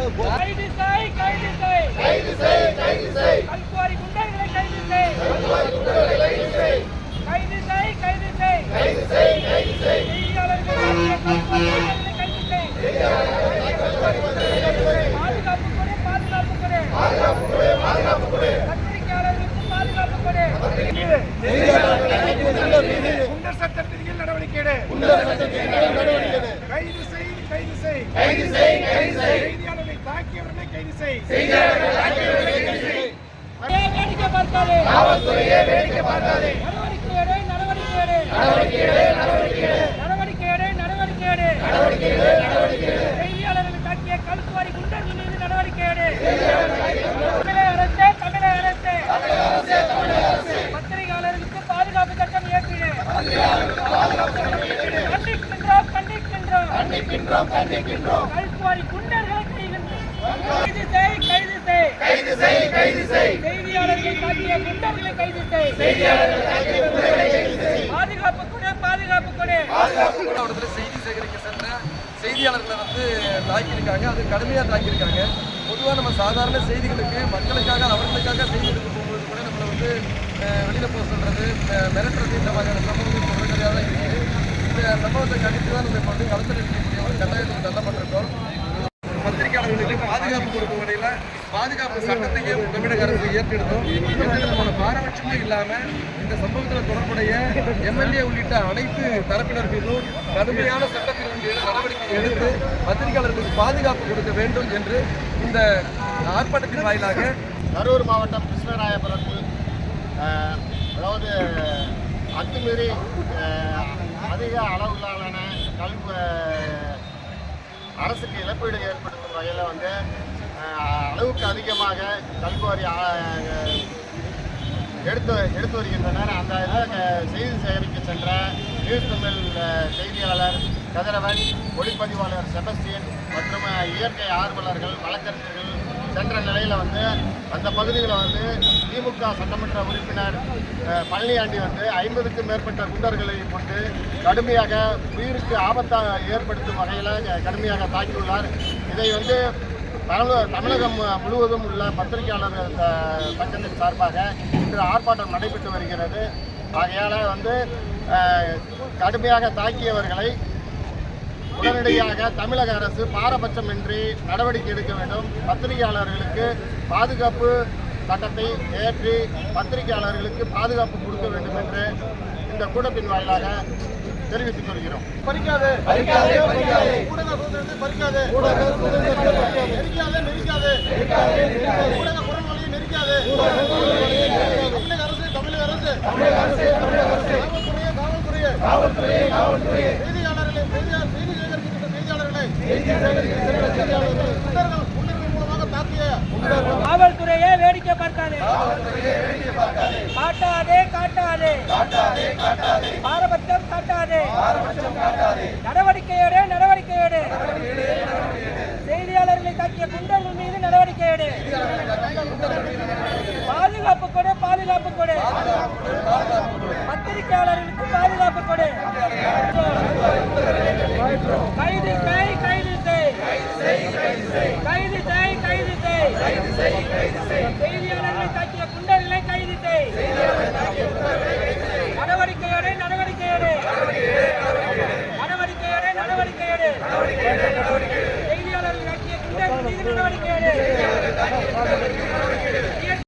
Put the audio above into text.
கைது செய் கைது செய் கைது செய் கைது செய் கல்குவாரி குண்டர்களை கைது செய் கல்குவாரி குண்டர்களை கைது செய் கைது செய் கைது செய் கைது செய் கைது செய் நடவடிக்கை காவல்துறையே வேடிக்கை பார்க்காதே நடவடிக்கை எடு நடவடிக்கை எடு நடவடிக்கை எடு, நடவடிக்கை எடு. நடவடிக்கை எடு நடவடிக்கை எடு செய்தியாளர்கள் தாக்கிய கல்குவாரி குண்டர்கள் மீது நடவடிக்கை எடு தமிழக அரசே தமிழக அரசே பத்திரிகையாளர்களுக்கு பாதுகாப்பு சட்டம் இயற்றிடு கண்டிக்கின்றோம் கண்டிக்கின்றோம் கண்டிக்கின்றோம் கண்டிக்கின்றோம் கல்குவாரி குண்டர் கைது செய் கைது செய் கைது செய் கைது செய் செய்தியாளர்கள் தாக்கிய குண்டர்களை கைது செய் செய்தியாளர்கள் தாக்கிய குண்டர்களை கைது செய் பாதுகாப்பு கொடு பாதுகாப்பு கொடு மாவட்டத்தில் செய்தி சேகரிக்க சென்ற செய்தியாளர்களை வந்து தாக்கியிருக்காங்க அது கடுமையாக தாக்கியிருக்காங்க பொதுவாக நம்ம சாதாரண செய்திகளுக்கு மக்களுக்காக அவர்களுக்காக செய்தி எடுக்க போகும்போது கூட நம்மளை வந்து வெளியில் போக சொல்கிறது மிரட்டுறது இந்த மாதிரியான சம்பவங்கள் தொடர்கதையாக தான் இருக்குது இந்த சம்பவத்தை கண்டித்து தான் நம்ம இப்போ வந்து களத்தில் சட்டத்தையும் சட்டத்தையே தமிழக அரசு ஏற்றிருந்தோம் எந்தவிதமான பாரபட்சமும் இல்லாமல் இந்த சம்பவத்தில் தொடர்புடைய எம்எல்ஏ உள்ளிட்ட அனைத்து தரப்பினர் மீதும் கடுமையான சட்டத்தின் கீழ் நடவடிக்கை எடுத்து பத்திரிகையாளர்களுக்கு பாதுகாப்பு கொடுக்க வேண்டும் என்று இந்த ஆர்ப்பாட்டத்தின் வாயிலாக கரூர் மாவட்டம் கிருஷ்ணராயபுரத்தில் அதாவது அத்துமீறி அதிக அளவிலான கல்வி அரசுக்கு இழப்பீடு ஏற்படுத்தும் வகையில் வந்து அளவுக்கு அதிகமாக கல்குவாரி எடுத்து எடுத்து வருகின்றனர். அந்த இதில் செய்தி சேகரிக்க சென்ற நியூஸ் தமிழ் செய்தியாளர் கதிரவன் ஒளிப்பதிவாளர் செபஸ்டியன் மற்றும் இயற்கை ஆர்வலர்கள் வழக்கறிஞர்கள் சென்ற நிலையில் வந்து அந்த பகுதியில் வந்து திமுக சட்டமன்ற உறுப்பினர் பழனியாண்டி வந்து ஐம்பதுக்கும் மேற்பட்ட குண்டர்களை கொண்டு கடுமையாக உயிருக்கு ஆபத்தாக ஏற்படுத்தும் வகையில் கடுமையாக தாக்கியுள்ளார். இதை வந்து தமிழக தமிழகம் முழுவதும் உள்ள பத்திரிகையாளர் சங்கத்தின் சார்பாக இன்று ஆர்ப்பாட்டம் நடைபெற்று வருகிறது. ஆகையால் வந்து கடுமையாக தாக்கியவர்களை உடனடியாக தமிழக அரசு பாரபட்சமின்றி நடவடிக்கை எடுக்க வேண்டும். பத்திரிகையாளர்களுக்கு பாதுகாப்பு சட்டத்தை ஏற்றி பத்திரிகையாளர்களுக்கு பாதுகாப்பு கொடுக்க வேண்டும் என்று இந்த கூட்டத்தின் வாயிலாக தெரிவித்துக் கொள்கிறோம். பறிக்காது. பறிக்காதே, பறிக்காதே. ஊடக சுதந்திரத்தை பறிக்காது. ஊடக சுதந்திரத்தை பறிக்காதே. நெரிக்காதே நெரிக்காது. ஊடக குரல்மொழியை நெரிக்காது. தமிழக அரசு தமிழக அரசு. தமிழக அரசே தமிழக அரசே. காவல்துறையே காவல்துறையே. காவல்துறையே காவல்துறையே. செய்தியாளர்களை செய்தியாளர் செய்தி சேகரிக்கின்ற செய்தியாளர்களை. செய்தி சேகரிக்க சென்ற செய்தியாளர்கள். குண்டர்கள் குண்டர்கள் மூலமாக தாக்கிய காவல்துறையே வேடிக்கை பார்க்காதே. காவல்துறையே வேடிக்கை பார்க்காதே காட்டாதே காட்டாதே. காட்டாதே காட்டாதே. பாரபட்சம் காட்டாதே. பாரபட்சம் காட்டாதே. நடவடிக்கை எடு நடவடிக்கை எடு செய்தியாளர்களை தாக்கிய குண்டர்கள் மீது நடவடிக்கை எடு பாதுகாப்பு கொடு பாதுகாப்பு கொடு. பத்திரிகையாளர்களுக்கு பாதுகாப்பு கொடு. நடவடிக்கை